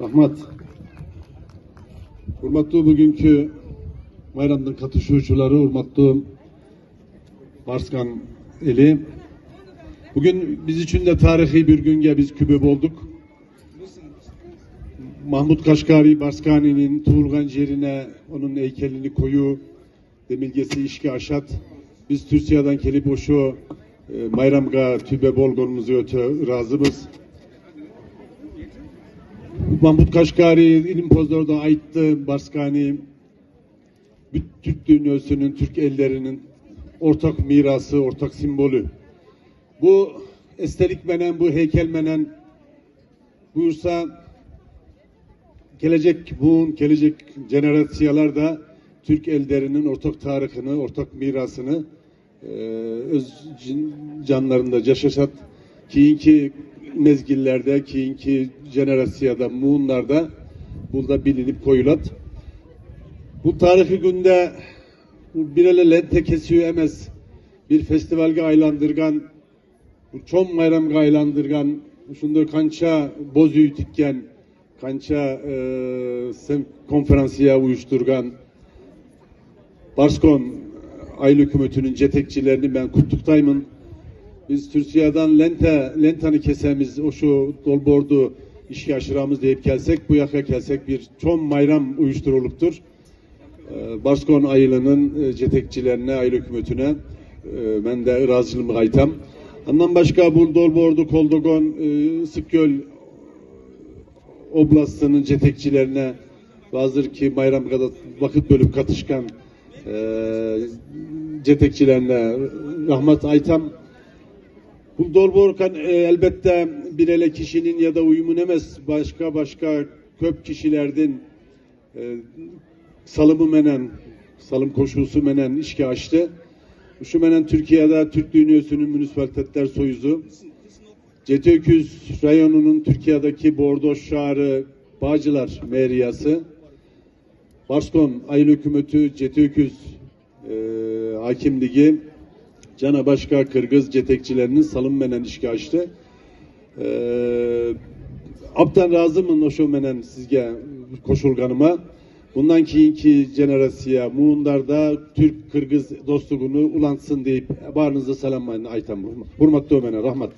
Rahmat. Hurmatlı bugünkü bayramdan katışuvchiları, hurmatlı Barskan eli. Bugün biz için de tarihi bir günge biz kübüp olduk. Mahmut Kaşgari Barskani'nin tuğulgan yerine onun heykelini koyu demilgesi işki aşat. Biz Türkiye'den kelip o şu e, bayramga tübe bolgonumuzu öte razımız. Mahmut Kaşgari ilim pozlarda aitti Barskani Türk dünyasının, Türk ellerinin ortak mirası, ortak simbolü. Bu estelik menen, bu heykel menen buyursa gelecek bu gelecek jenerasyonlar da Türk ellerinin ortak tarihini, ortak mirasını e, öz canlarında yaşasat kiyinki mezgillerde, kiyinki jenerasyonda, muğunlarda burada bilinip koyulat. Bu tarihi günde bu birelele tekesiyor emez bir festivalge aylandırgan bu çom bayramga aylandırgan şundur kança bozuyu tikken kança e, sen konferansiya uyuşturgan Barskon Aylı hükümetinin cetekçilerini ben kutluktayım. Biz Türkiye'den lente, lentanı kesemiz o şu dolbordu işki aşıramız deyip gelsek bu yaka gelsek bir çom bayram uyuşturuluktur. Ee, Barskon ayılının e, cetekçilerine, aylı hükümetine e, ben de razılığımı gaytam. Ondan başka bu dolbordu koldogon e, Sıkgöl Oblastının cetekçilerine bazıdır ki bayram kadar vakit bölüp katışkan e, cetekçilerine rahmet aytam. Bu dolborkan e, elbette bir ele kişinin ya da uyumun emez başka başka köp kişilerden e, salımı menen, salım koşusu menen işki açtı. Şu menen Türkiye'de Türk Dünyası'nın münisipalitetler soyuzu. Cetöküz rayonunun Türkiye'deki Bordo Şarı Bağcılar Meriyası. Barskon Ayıl Hükümeti Cetöküz e, Hakimligi Cana Başka Kırgız cetekçilerinin salım menen işki açtı. E, Aptan razımın o şu menen sizge koşulganıma. Bundan keyinki jenerasiya muğunlarda Türk Kırgız dostluğunu ulantsın deyip bağrınızda selamlayın aytam. Hurmatlı ömene rahmat.